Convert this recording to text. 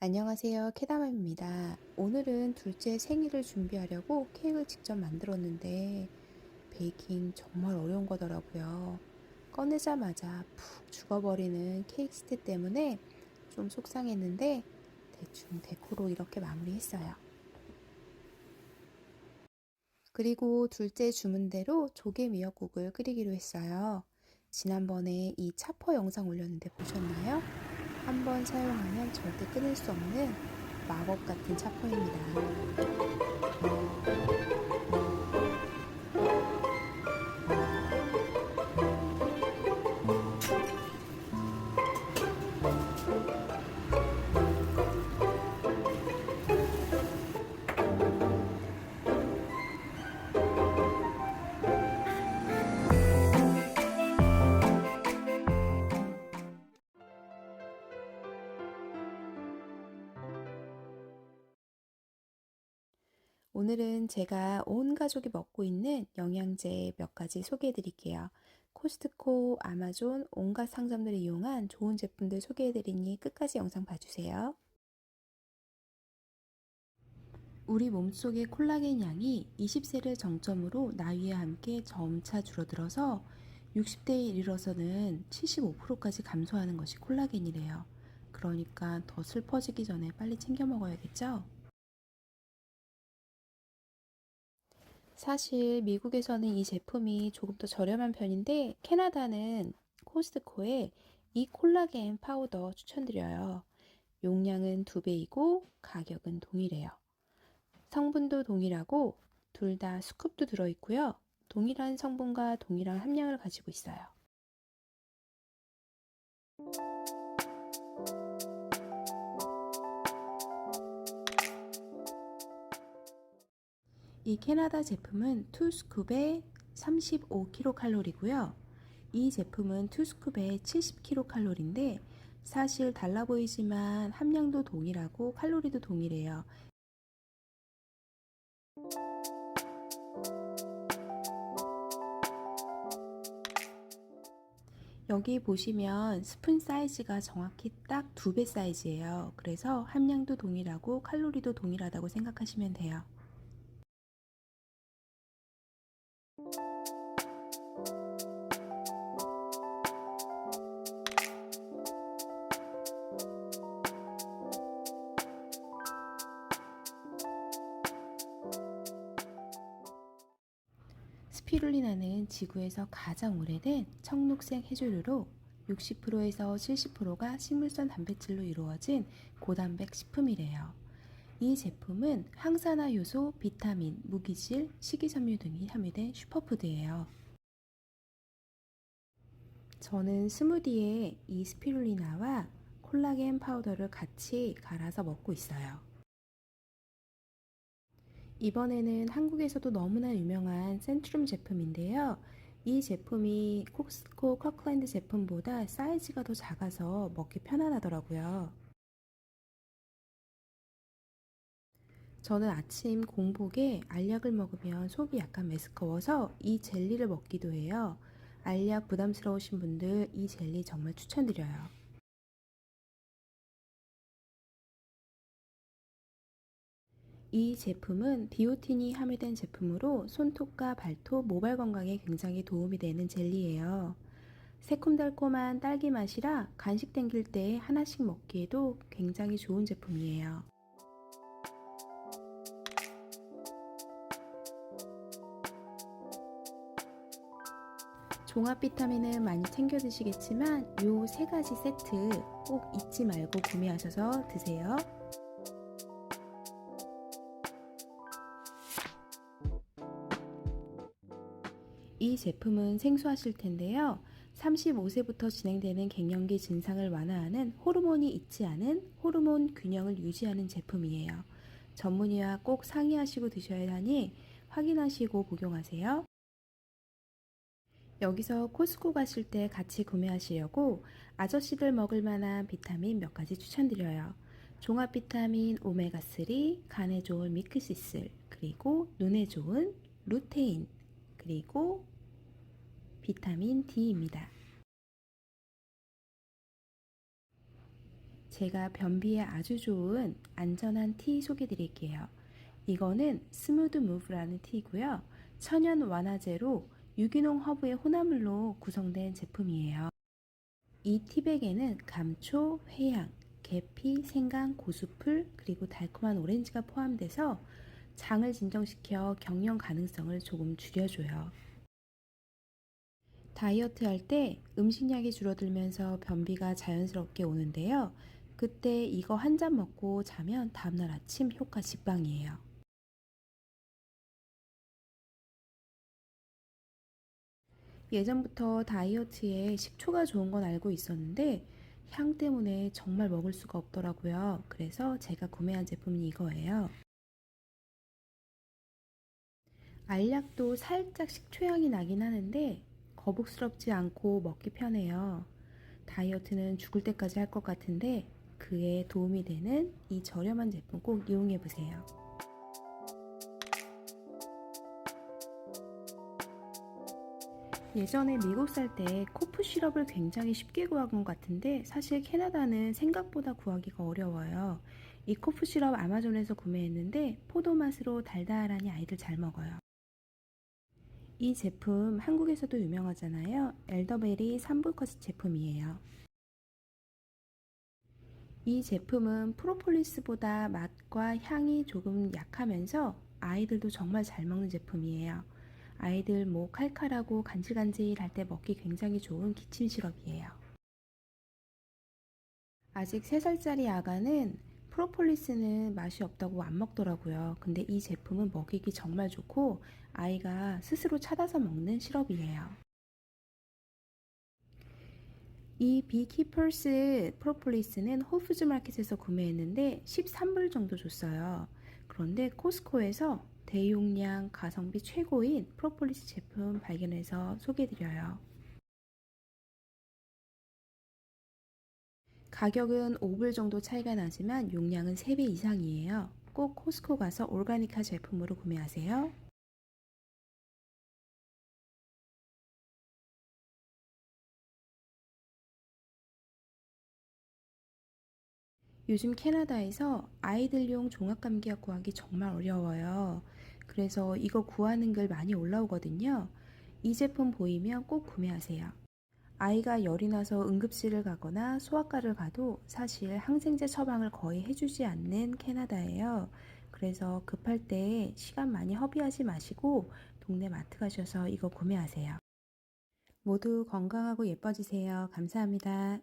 안녕하세요. 캐다맘입니다. 오늘은 둘째 생일을 준비하려고 케이크를 직접 만들었는데 베이킹 정말 어려운 거더라고요. 꺼내자마자 푹 죽어버리는 케이크 시트 때문에 좀 속상했는데 대충 데코로 이렇게 마무리했어요. 그리고 둘째 주문대로 조개 미역국을 끓이기로 했어요. 지난번에 이 차퍼 영상 올렸는데 보셨나요? 한 번 사용하면 절대 끊을 수 없는 마법 같은 차퍼입니다. 오늘은 제가 온 가족이 먹고 있는 영양제 몇 가지 소개해 드릴게요. 코스트코, 아마존, 온갖 상점들을 이용한 좋은 제품들 소개해 드리니 끝까지 영상 봐주세요. 우리 몸속의 콜라겐 양이 20세를 정점으로 나이와 함께 점차 줄어들어서 60대에 이르러서는 75%까지 감소하는 것이 콜라겐이래요. 그러니까 더 슬퍼지기 전에 빨리 챙겨 먹어야겠죠? 사실 미국에서는 이 제품이 조금 더 저렴한 편인데 캐나다는 코스트코에 이 콜라겐 파우더 추천드려요. 용량은 두 배이고 가격은 동일해요. 성분도 동일하고 둘 다 스쿱도 들어있고요. 동일한 성분과 동일한 함량을 가지고 있어요. 이 캐나다 제품은 2스쿱에 35kcal이고요. 이 제품은 2스쿱에 70kcal인데 사실 달라 보이지만 함량도 동일하고 칼로리도 동일해요. 여기 보시면 스푼 사이즈가 정확히 딱 두 배 사이즈예요. 그래서 함량도 동일하고 칼로리도 동일하다고 생각하시면 돼요. 스피룰리나는 지구에서 가장 오래된 청록색 해조류로 60%에서 70%가 식물성 단백질로 이루어진 고단백 식품이래요. 이 제품은 항산화 요소, 비타민, 무기질, 식이섬유 등이 함유된 슈퍼푸드예요. 저는 스무디에 이 스피룰리나와 콜라겐 파우더를 같이 갈아서 먹고 있어요. 이번에는 한국에서도 너무나 유명한 센트룸 제품인데요. 이 제품이 코스코 커클랜드 제품보다 사이즈가 더 작아서 먹기 편안하더라고요. 저는 아침 공복에 알약을 먹으면 속이 약간 메스꺼워서 이 젤리를 먹기도 해요. 알약 부담스러우신 분들 이 젤리 정말 추천드려요. 이 제품은 비오틴이 함유된 제품으로 손톱과 발톱, 모발 건강에 굉장히 도움이 되는 젤리예요. 새콤달콤한 딸기 맛이라 간식 땡길 때 하나씩 먹기에도 굉장히 좋은 제품이에요. 종합 비타민은 많이 챙겨 드시겠지만 요 세 가지 세트 꼭 잊지 말고 구매하셔서 드세요. 이 제품은 생소하실 텐데요. 35세부터 진행되는 갱년기 증상을 완화하는 호르몬이 있지 않은 호르몬 균형을 유지하는 제품이에요. 전문의와 꼭 상의하시고 드셔야 하니 확인하시고 복용하세요. 여기서 코스코 가실 때 같이 구매하시려고 아저씨들 먹을 만한 비타민 몇 가지 추천드려요. 종합 비타민 오메가3, 간에 좋은 미크시슬, 그리고 눈에 좋은 루테인, 그리고 비타민 D입니다. 제가 변비에 아주 좋은 안전한 티 소개해 드릴게요. 이거는 스무드 무브라는 티고요. 천연 완화제로 유기농 허브의 혼합물로 구성된 제품이에요. 이 티백에는 감초, 회양, 계피, 생강, 고수풀, 그리고 달콤한 오렌지가 포함돼서 장을 진정시켜 경련 가능성을 조금 줄여줘요. 다이어트 할 때 음식량이 줄어들면서 변비가 자연스럽게 오는데요. 그때 이거 한 잔 먹고 자면 다음날 아침 효과 직방이에요. 예전부터 다이어트에 식초가 좋은 건 알고 있었는데 향 때문에 정말 먹을 수가 없더라고요. 그래서 제가 구매한 제품이 이거예요. 알약도 살짝 식초향이 나긴 하는데 거북스럽지 않고 먹기 편해요. 다이어트는 죽을 때까지 할 것 같은데 그에 도움이 되는 이 저렴한 제품 꼭 이용해 보세요. 예전에 미국 살 때 코프 시럽을 굉장히 쉽게 것 같은데 사실 캐나다는 생각보다 구하기가 어려워요. 이 코프 시럽 아마존에서 구매했는데 포도 맛으로 달달하니 아이들 잘 먹어요. 이 제품 한국에서도 유명하잖아요. 엘더베리 3부 커스 제품이에요. 이 제품은 프로폴리스보다 맛과 향이 조금 약하면서 아이들도 정말 잘 먹는 제품이에요. 아이들 목 칼칼하고 간질간질할 때 먹기 굉장히 좋은 기침 시럽이에요. 아직 3살짜리 아가는 프로폴리스는 맛이 없다고 안 먹더라고요. 근데 이 제품은 먹이기 정말 좋고 아이가 스스로 찾아서 먹는 시럽이에요. 이 비키퍼스 프로폴리스는 홀푸즈 마켓에서 구매했는데 13불 정도 줬어요. 그런데 코스코에서 대용량 가성비 최고인 프로폴리스 제품 발견해서 소개드려요. 가격은 5불 정도 차이가 나지만 용량은 3배 이상이에요. 꼭 코스코 가서 올가니카 제품으로 구매하세요. 요즘 캐나다에서 아이들용 종합감기약 구하기 정말 어려워요. 그래서 이거 구하는 글 많이 올라오거든요. 이 제품 보이면 꼭 구매하세요. 아이가 열이 나서 응급실을 가거나 소아과를 가도 사실 항생제 처방을 거의 해주지 않는 캐나다예요. 그래서 급할 때 시간 많이 허비하지 마시고 동네 마트 가셔서 이거 구매하세요. 모두 건강하고 예뻐지세요. 감사합니다.